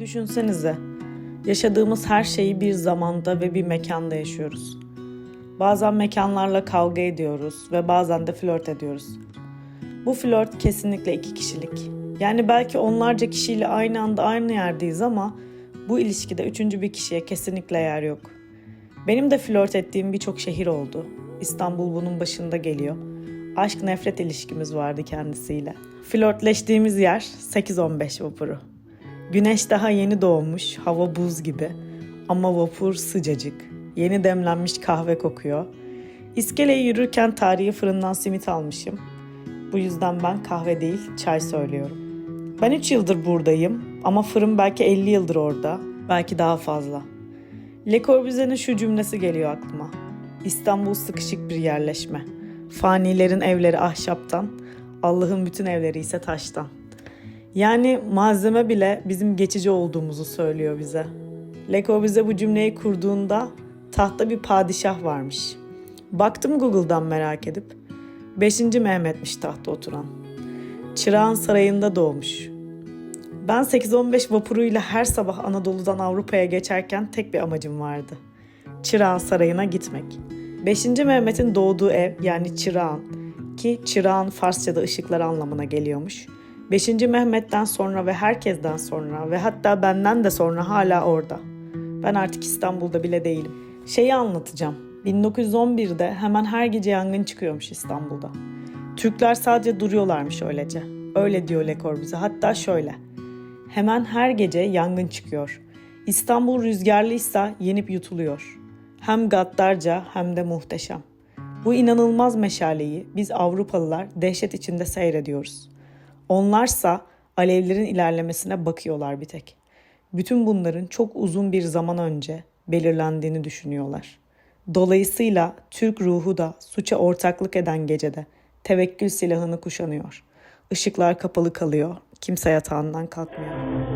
Düşünsenize, yaşadığımız her şeyi bir zamanda ve bir mekanda yaşıyoruz. Bazen mekanlarla kavga ediyoruz ve bazen de flört ediyoruz. Bu flört kesinlikle iki kişilik. Yani belki onlarca kişiyle aynı anda aynı yerdeyiz ama bu ilişkide üçüncü bir kişiye kesinlikle yer yok. Benim de flört ettiğim birçok şehir oldu. İstanbul bunun başında geliyor. Aşk nefret ilişkimiz vardı kendisiyle. Flörtleştiğimiz yer 8-15 vapuru. Güneş daha yeni doğmuş, hava buz gibi. Ama vapur sıcacık. Yeni demlenmiş kahve kokuyor. İskeleye yürürken tarihi fırından simit almışım. Bu yüzden ben kahve değil, çay söylüyorum. Ben 3 yıldır buradayım ama fırın belki 50 yıldır orada, belki daha fazla. Le Corbusier'in şu cümlesi geliyor aklıma. İstanbul sıkışık bir yerleşme. Fanilerin evleri ahşaptan, Allah'ın bütün evleri ise taştan. Yani malzeme bile bizim geçici olduğumuzu söylüyor bize. Le Corbusier bu cümleyi kurduğunda tahta bir padişah varmış. Baktım Google'dan merak edip. 5. Mehmet'miş tahta oturan. Çırağan Sarayı'nda doğmuş. Ben 8-15 vapuruyla her sabah Anadolu'dan Avrupa'ya geçerken tek bir amacım vardı. Çırağan Sarayı'na gitmek. 5. Mehmet'in doğduğu ev yani Çırağan ki Çırağan Farsça'da ışıklar anlamına geliyormuş. 5. Mehmet'ten sonra ve herkesten sonra ve hatta benden de sonra hala orada. Ben artık İstanbul'da bile değilim. Şeyi anlatacağım. 1911'de hemen her gece yangın çıkıyormuş İstanbul'da. Türkler sadece duruyorlarmış öylece. Öyle diyor Le Corbusier. Hatta şöyle. Hemen her gece yangın çıkıyor. İstanbul rüzgarlıysa yenip yutuluyor. Hem gaddarca hem de muhteşem. Bu inanılmaz meşaleyi biz Avrupalılar dehşet içinde seyrediyoruz. Onlarsa alevlerin ilerlemesine bakıyorlar bir tek. Bütün bunların çok uzun bir zaman önce belirlendiğini düşünüyorlar. Dolayısıyla Türk ruhu da suça ortaklık eden gecede tevekkül silahını kuşanıyor. Işıklar kapalı kalıyor, kimse yatağından kalkmıyor.